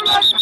মজাটা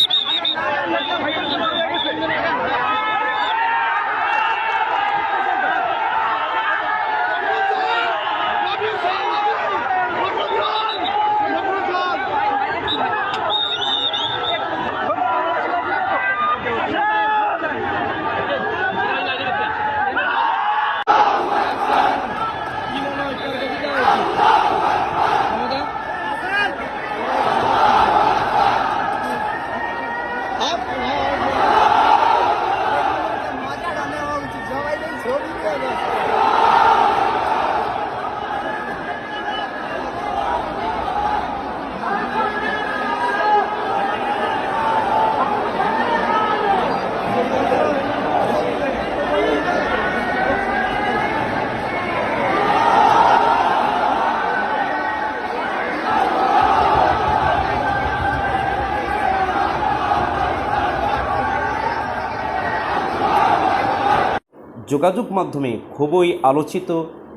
যোগাযোগ মাধ্যমে খুবই আলোচিত,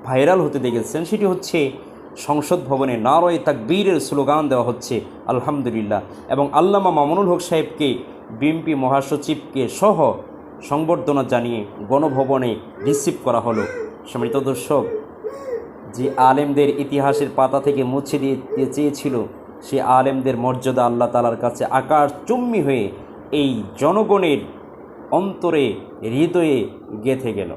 ভাইরাল হতে দেখেছেন। সেটি হচ্ছে, সংসদ ভবনে নারয় তাকবীরের স্লোগান দেওয়া হচ্ছে, আলহামদুলিল্লাহ। এবং আল্লামা মামুনুল হক সাহেবকে, বিএনপি মহাসচিবকে সহ সংবর্ধনা জানিয়ে গণভবনে রিসিভ করা হলো। সম্মানিত দর্শক, যে আলেমদের ইতিহাসের পাতা থেকে মুছে দিতে চেয়েছিল, সে আলেমদের মর্যাদা আল্লাহ তালার কাছে আকাশ চুম্মি হয়ে এই জনগণের অন্তরে হৃদয়ে গেঁথে গেল।